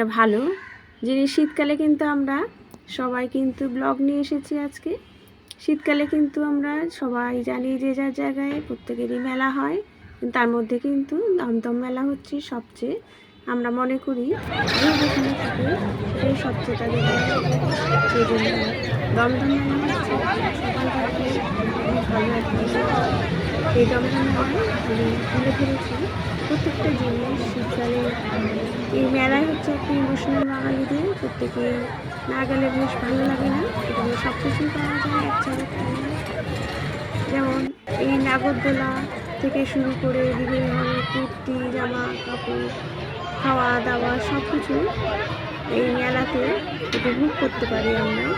একটা ভালো যিনি শীতকালে কিন্তু আমরা সবাই কিন্তু ব্লগ নিয়ে এসেছি আজকে। শীতকালে কিন্তু আমরা সবাই জানি যে যার জায়গায় প্রত্যেকেরই মেলা হয়, তার মধ্যে কিন্তু দমদম মেলা হচ্ছে সবচেয়ে। আমরা মনে করি যেখানে থাকে সেই সবচেয়ে তাদের সেই জন্য দমদম মেলা হচ্ছে। ভালো একটা এই দমদম আমি প্রত্যেকটা জিনিস শীতকালে এই মেলায় হচ্ছে একটা ইমোশনাল বাঙালিদের প্রত্যেকে না গেলে বেশ ভালো লাগে না। এখানে সব কিছুই পাওয়া যায় এক ছাড়া যেমন এই নাগরদোলা থেকে শুরু করে বিভিন্ন ধরনের কুর্তি জামা কাপড় খাওয়া দাওয়া সব কিছু এই মেলাতে উপভোগ করতে পারি আমরা।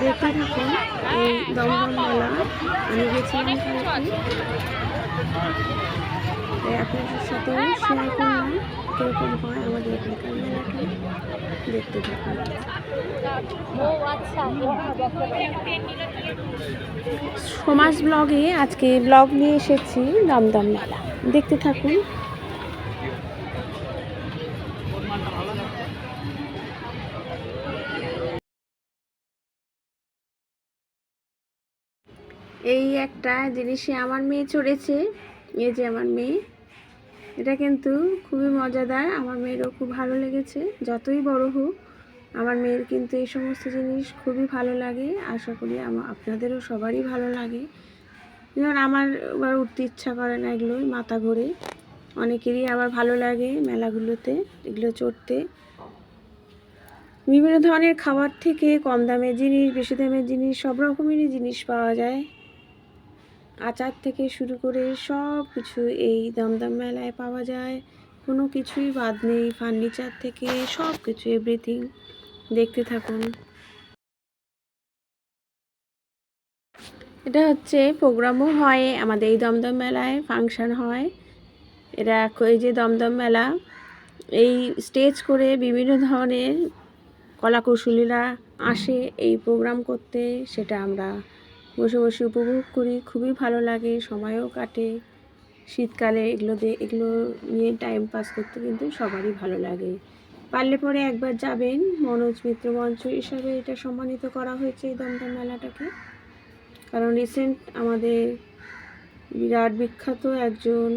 দেখতে থাকুন, এই দমদম মেলা আমি গেছিলাম তাই আপনাদের সাথে শেয়ার করলাম। কীরকম হয় আমাদের এখানকার মেলাটা দেখতে থাকুন। সমাজ ব্লগে আজকে ব্লগ নিয়ে এসেছি দমদম মেলা। দেখতে থাকুন। এই একটা জিনিসে আমার মেয়ে চড়েছে। এই যে আমার মেয়ে। এটা কিন্তু খুবই মজাদার। আমার মেয়েরও খুব ভালো লেগেছে। যতই বড় হোক, আমার মেয়ের কিন্তু এই সমস্ত জিনিস খুবই ভালো লাগে। আশা করি আমার আপনাদেরও সবারই ভালো লাগে। যেমন আমার আবার উঠতে ইচ্ছা করে না এগুলোই, মাথা ঘোরে। অনেকেরই আবার ভালো লাগে মেলাগুলোতে, এগুলো চড়তে। বিভিন্ন ধরনের খাবার থেকে কম দামের জিনিস, বেশি দামের জিনিস, সব রকমেরই জিনিস পাওয়া যায়। আচার থেকে শুরু করে সব কিছু এই দমদম মেলায় পাওয়া যায়। কোনো কিছুই বাদ নেই, ফার্নিচার থেকে সব কিছু এভরিথিং। দেখতে থাকুন। এটা হচ্ছে প্রোগ্রামও হয়, আমাদের এই দমদম মেলায় ফাংশন হয়। এটা এই যে দমদম মেলা, এই স্টেজ করে বিভিন্ন ধরনের কলাকুশলীরা আসে এই প্রোগ্রাম করতে, সেটা আমরা বসে বসে উপভোগ করি, খুবই ভালো লাগে, সময়ও কাটে। শীতকালে এগুলো দিয়ে এগুলো নিয়ে টাইম পাস করতে কিন্তু সবারই ভালো লাগে। পারলে পরে একবার যাবেন, মনোজ মিত্র মঞ্চ হিসাবে এটা সম্মানিত করা হয়েছে এই দমদম মেলাটাকে। কারণ রিসেন্ট আমাদের বিরাট বিখ্যাত একজন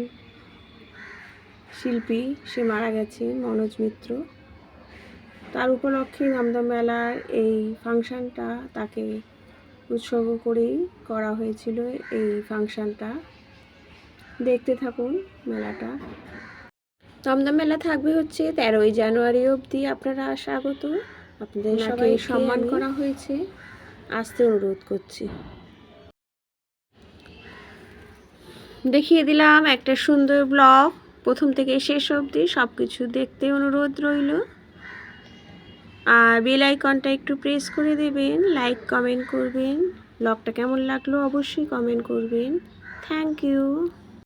শিল্পী, সে মারা গেছে, মনোজ মিত্র। তার উপলক্ষে দমদম মেলার এই ফাংশানটা তাকে উৎসর্গ করেই করা হয়েছিল এই ফাংশানটা। দেখতে থাকুন মেলাটা। দমদম মেলা থাকবে হচ্ছে তেরোই জানুয়ারি অবধি। আপনারা স্বাগত। আপনাদের সবাই সম্মান করা হয়েছে। আসতে অনুরোধ করছি। দেখিয়ে দিলাম একটা সুন্দর ব্লগ। প্রথম থেকে শেষ অবধি সব কিছু দেখতে অনুরোধ রইল। আর বেল আইকনটা একটু প্রেস করে দেবেন, লাইক কমেন্ট করবেন। ব্লগটা কেমন লাগল অবশ্যই কমেন্ট করবেন। Thank you.